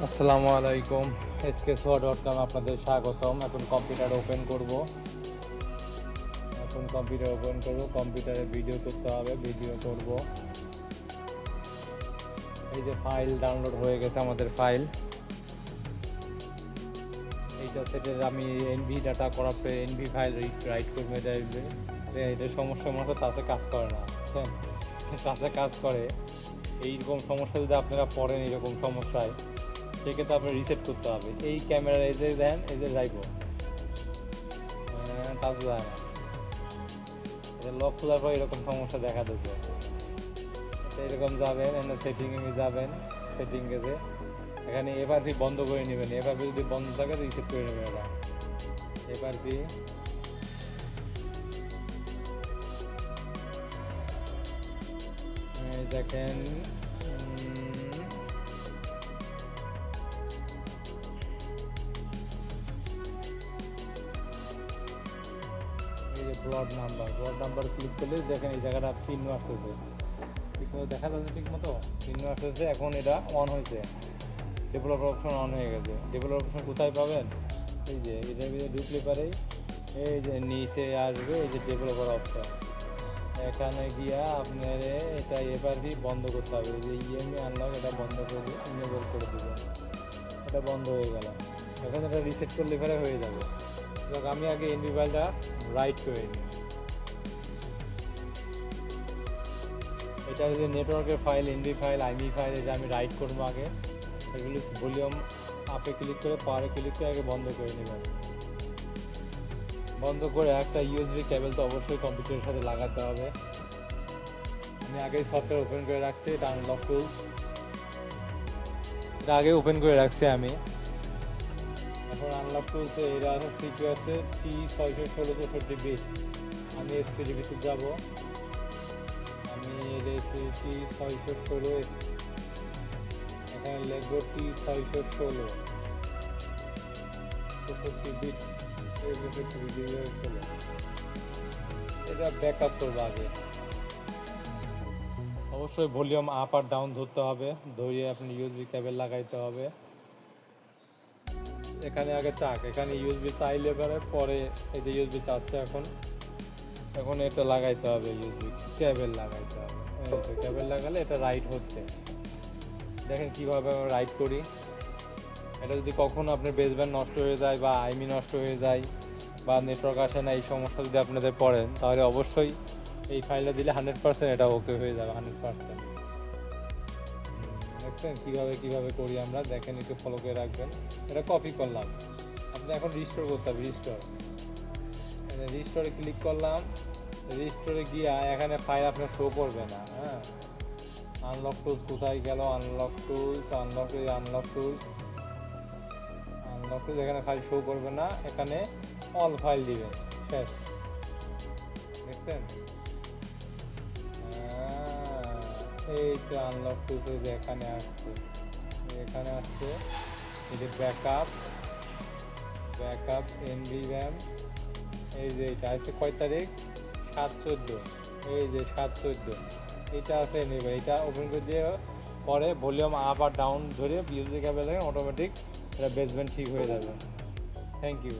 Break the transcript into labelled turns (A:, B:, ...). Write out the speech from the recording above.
A: আসসালামু আলাইকুম, এসকে সোয়া dot com আপনাদের স্বাগতম। এখন কম্পিউটার ওপেন করব। এখন কম্পিউটার ওপেন করব। কম্পিউটারে ভিডিও করতে হবে, ভিডিও করব। এই যে ফাইল ডাউনলোড হয়ে গেছে আমাদের ফাইল। এইটা সেটের আমি এনভি ডাটা করার পরে এনভি ফাইল রাইট করব, এটা এটা সমস্যা মতো তাতে কাজ করে না বুঝছেন তাতে কাজ করে। এইরকম সমস্যা যদি আপনারা পড়েন এরকম সমস্যায় সেক্ষেত্রে আপনার রিসেট করতে হবে। এই ক্যামেরা এই যে দেন এই যে যাইব লক খোলার পর এরকম সমস্যা দেখা দেবে এরকম যাবেন এনে সেটিংয়ে যাবেন সেটিংয়ে যে। এখানে এফআরপি বন্ধ করে নেবেন। এফআরপি যদি বন্ধ থাকে তো রিসেট করে নেবেন এটা। এফআরপি দেখেন। Build number build number click করলে দেখেন এই জায়গাটা চিহ্ন আসতেছে। ঠিক মতো দেখা যাচ্ছে ঠিক মতো চিহ্ন আসতেছে, এখন এটা অন হয়েছে। ডেভেলপার অপশন অন হয়ে গেছে। ডেভেলপার অপশন কোথায় পাবেন? এই যে, এটার ভিতরে ঢুকলে পারে এই যে নিচে আসবে এই যে ডেভেলপার অপশন এখানে গিয়া আপনার এটা এফআরপি বন্ধ করতে হবে। যে ইএমই আনলক এটা বন্ধ করে ইনেবল করে দেবেন। এটা বন্ধ হয়ে গেল। এখন এটা রিসেট করলে এবারে হয়ে যাবে। দেখ আমি আগে এনবি ফাইলটা রাইট করে নিই। এটা যে নেটওয়ার্কের file NB file IMEI file, এটা আমি রাইট করব আগে। এগুলি ভলিউম আপে ক্লিক করে পাওয়ারে ক্লিক করে আগে বন্ধ করে নেবেন বন্ধ করে একটা ইউএসবি কেবল তো অবশ্যই কম্পিউটারের সাথে লাগাতে হবে। আমি আগেই সফটওয়্যার ওপেন করে রাখছি, এটা আনলক টুলস এটা আগে ওপেন করে রাখছি আমি। এখন আনলক টুলসে এরা আছে সিকিউ আছে টি ছয়শো ষোলো চৌষট্টি বিট আমি এসপিডিবিতে যাব। আমি রেখেছি টি ছয়শো ষোলো। এখানে লিখব টি ছয়শো ষোলো। চৌষট্টি বিট এটা ব্যাক আপ করব আগে। অবশ্যই ভলিউম আপ আর ডাউন ধরতে হবে। ধরিয়ে আপনি ইউএসবি কেবল লাগাইতে হবে। এখানে আগে চাক এখানে ইউএসবি চাই লেবারে পরে এই যে ইউএসবি চাচ্ছে এখন। এখন এটা লাগাইতে হবে ইউএসবি কেবল লাগাইতে হবে। কেবল লাগালে এটা রাইট হচ্ছে। দেখেন কীভাবে আমরা রাইট করি। এটা যদি কখনো আপনার বেসব্যান্ড নষ্ট হয়ে যায় বা আইমি নষ্ট হয়ে যায় বা নেটওয়ার্ক আসে না, এই সমস্যা যদি আপনাদের পড়েন, তাহলে অবশ্যই এই ফাইলটা দিলে হান্ড্রেড পার্সেন্ট এটা ওকে হয়ে যাবে হান্ড্রেড পার্সেন্ট দেখছেন? কীভাবে কীভাবে করি আমরা? দেখেন, একটু ফলো করে রাখবেন। এটা কপি করলাম। আপনি এখন রিস্টোর করতে হবে রিস্টোর রিস্টোরে ক্লিক করলাম। রিস্টোরে গিয়ে এখানে ফাইল আপনার শো করবে না হ্যাঁ? আনলক টুলস কোথায় গেল? Unlock tools unlock unlock tools unlock tools এখানে ফাইল শো করবে না। এখানে অল ফাইল দিবেন। শেষ। দেখছেন? এই তো আনলক টুলস এখানে আসছে। এখানে আসছে এই যে ব্যাকআপ ব্যাকআপ এনভি র্যাম এই যে এটা আছে কয় তারিখ? সাত চোদ্দ। এই যে সাত চোদ্দ। এটা আছে নেবে এটা ওপেন করে দিয়ে পরে ভলিউম আপ আর ডাউন ধরে বিউজি কেবল অটোমেটিক এটা বেসমেন্ট ঠিক হয়ে যাবে। Thank you